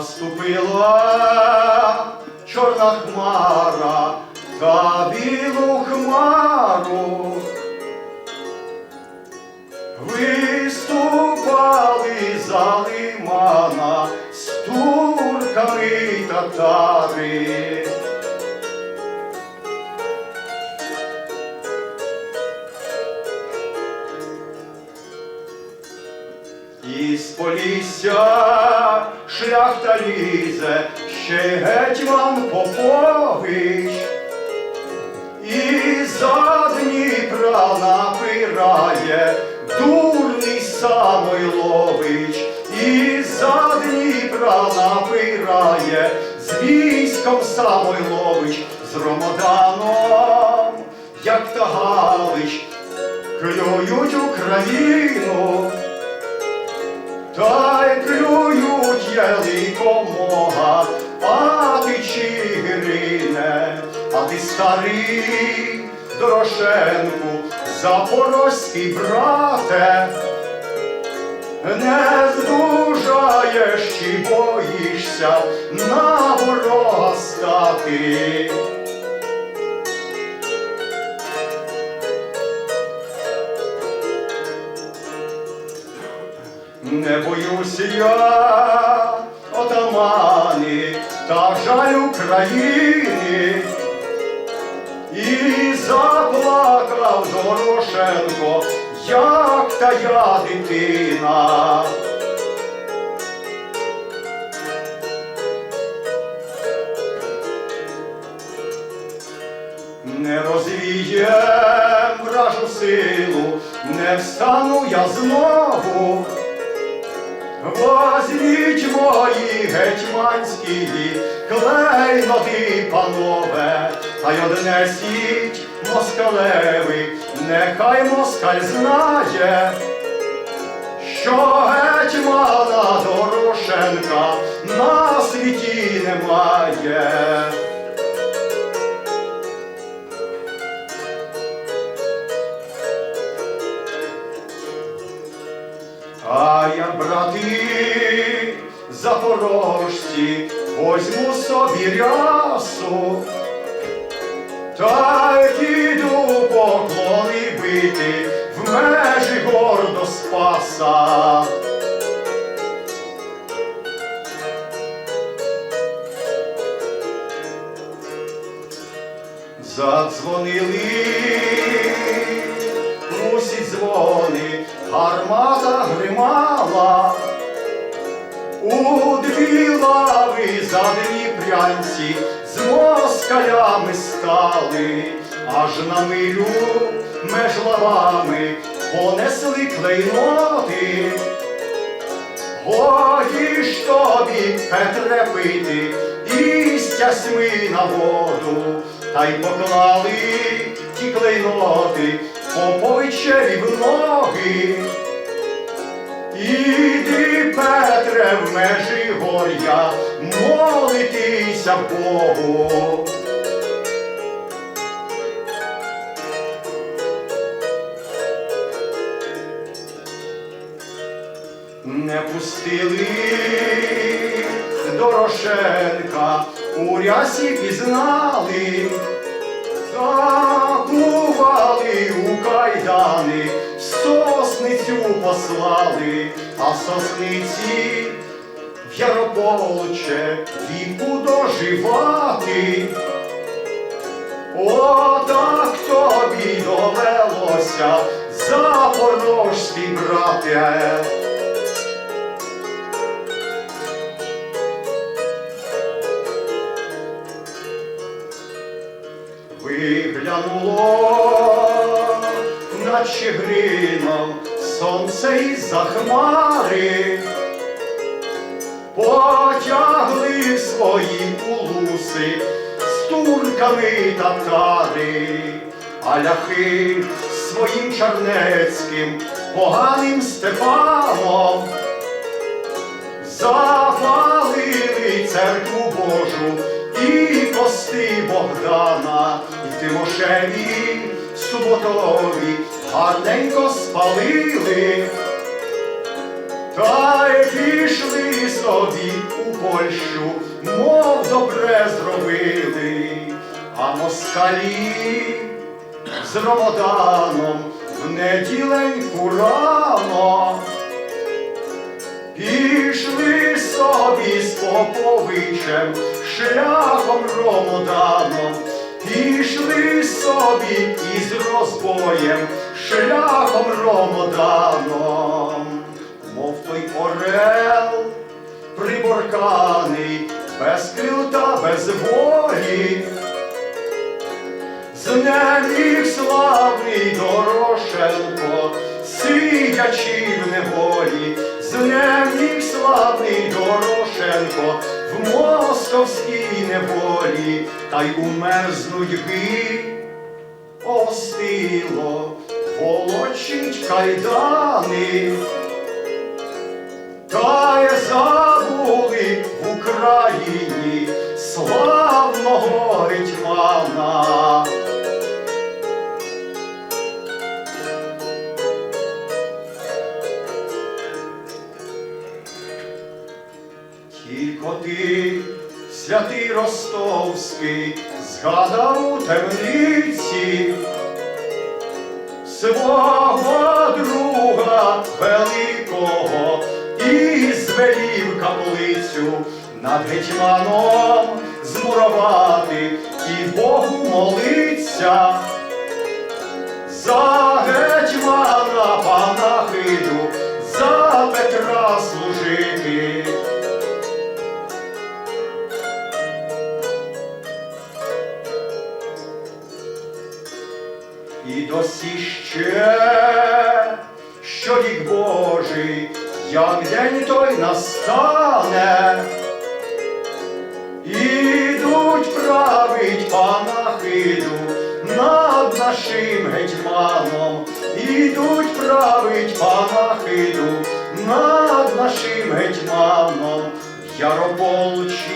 Наступила чорна хмара та білу хмару. Виступали за лимана з турками татари. Шляхта лізе, ще гетьман Попович, і за Дніпра напирає дурний Самойлович, і за Дніпра напирає з військом Самойлович, з Ромоданом, як та Галич, клюють Україну. Та й клюють яликомога, а ти Чигирине, а ти старий Дорошенку, запорозький брате, не здужаєш чи боїшся на ворога стати. Не боюся я отамани та жаль України. І заплакав Дорошенко, як та я дитина. Не розвієм вражу силу, не встану я знову. Возьміть мої гетьманські клейноти, панове, та й однесіть москалеви, нехай москаль знає, що гетьмана Дорошенка на світі немає. Запорожці, возьму собі рясу, та й поклони бити в межі гордо спаса. Задзвонили усі дзвони, гармата гримала, у дві лави за дніпрянці з москалями стали, аж на милю меж лавами понесли клейноти. Годі ж тобі, Петре, пити, і з на воду, та й поклали ті клейноти Поповичеві в ноги. Петре, в межі горя, молитися Богу. Не пустили Дорошенка, у рясі пізнали, закували у кайдани, сосницю послали, а сосниці в Ярополче віку доживати. Отак тобі довелося, запорожський брате. Виглянуло над Чигирином сонце із-за хмари, потягли свої улуси з турками татари, а ляхи своїм чарнецьким поганим Степаном запалили церкву Божу і пости Богдана, і Тимошеві суботові гарненько спалили, та й пішли собі у Польщу, мов добре зробили, а москалі з Ромоданом в неділеньку рано пішли собі з Поповичем шляхом Ромоданом, пішли собі із розбоєм шляхом Ромоданом, мов той орел приборканий, без крил та без волі. Знеміг славний Дорошенко, сидячи в неволі, знеміг славний Дорошенко в московській неволі, та й умер з нудьги, остило, волочить кайдани. Та й забули в Україні славного гетьмана. Тільки ти, святий Ростовський, згадав у темниці свого друга великого і звелів каплицю над гетьманом змурувати і Богу молиться. За гетьмана панахиду, за Петра служити. І досі ще, що рік Божий, як день той настане, ідуть править панахиду над нашим гетьманом, ідуть править панахиду над нашим гетьманом Ярополчі.